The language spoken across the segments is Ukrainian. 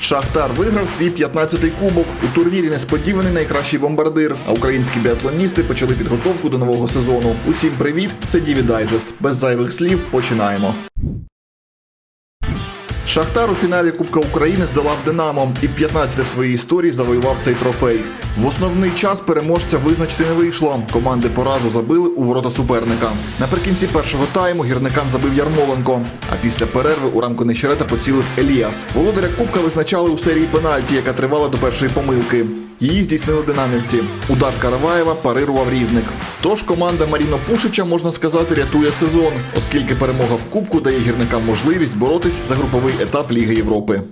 Шахтар виграв свій 15-й кубок. У турнірі несподіваний найкращий бомбардир. А українські біатлоністи почали підготовку до нового сезону. Усім привіт! Це Діві Дайджест. Без зайвих слів починаємо. Шахтар у фіналі Кубка України здолав Динамо і в 15 в своїй історії завоював цей трофей. В основний час переможця визначити не вийшло. Команди поразу забили у ворота суперника. Наприкінці першого тайму гірникам забив Ярмоленко. А після перерви у рамку Нещерета поцілив Еліас. Володаря Кубка визначали у серії пенальті, яка тривала до першої помилки. Її здійснили динамівці. Удар Караваєва парирував різник. Тож команда Маріно Пушича, можна сказати, рятує сезон, оскільки перемога в Кубку дає гірникам можливість боротись за груповий етап Ліги Європи.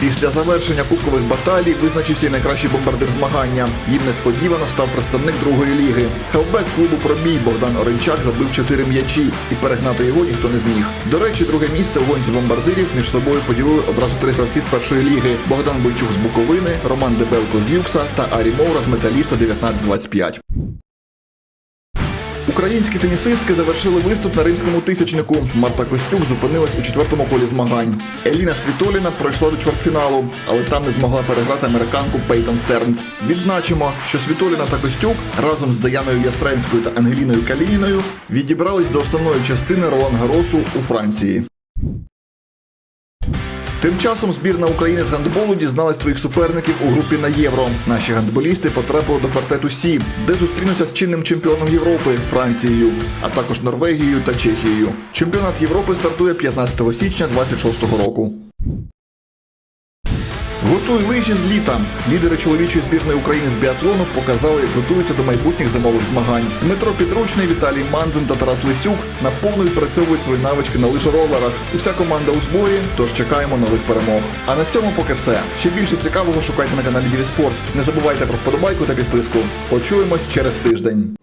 Після завершення кубкових баталій визначився й найкращий бомбардир змагання. Їм несподівано став представник другої ліги. Хелбек клубу Пробій Богдан Оренчак забив чотири м'ячі, і перегнати його ніхто не зміг. До речі, друге місце у гонці бомбардирів між собою поділили одразу три гравці з першої ліги: Богдан Бойчук з Буковини, Роман Дебелко з Юкса та Арі Моура з Металіста 1925. Українські тенісистки завершили виступ на римському тисячнику. Марта Костюк зупинилась у четвертому колі змагань. Еліна Світоліна пройшла до чвертьфіналу, але там не змогла переграти американку Пейтон Стернс. Відзначимо, що Світоліна та Костюк разом з Даяною Ястремською та Ангеліною Калініною відібрались до основної частини Ролан Гаросу у Франції. Тим часом збірна України з гандболу дізналась своїх суперників у групі на євро. Наші гандболісти потрапили до квартету Сі, де зустрінуться з чинним чемпіоном Європи Францією, а також Норвегією та Чехією. Чемпіонат Європи стартує 15 січня 26-го року. Готуй лижі з літа. Лідери чоловічої збірної України з біатлону показали, як готуються до майбутніх зимових змагань. Дмитро Підручний, Віталій Манзин та Тарас Лисюк наповно відпрацьовують свої навички на лижеролерах. Уся команда у зборі, тож чекаємо нових перемог. А на цьому поки все. Ще більше цікавого шукайте на каналі Діві Спорт. Не забувайте про вподобайку та підписку. Почуємось через тиждень.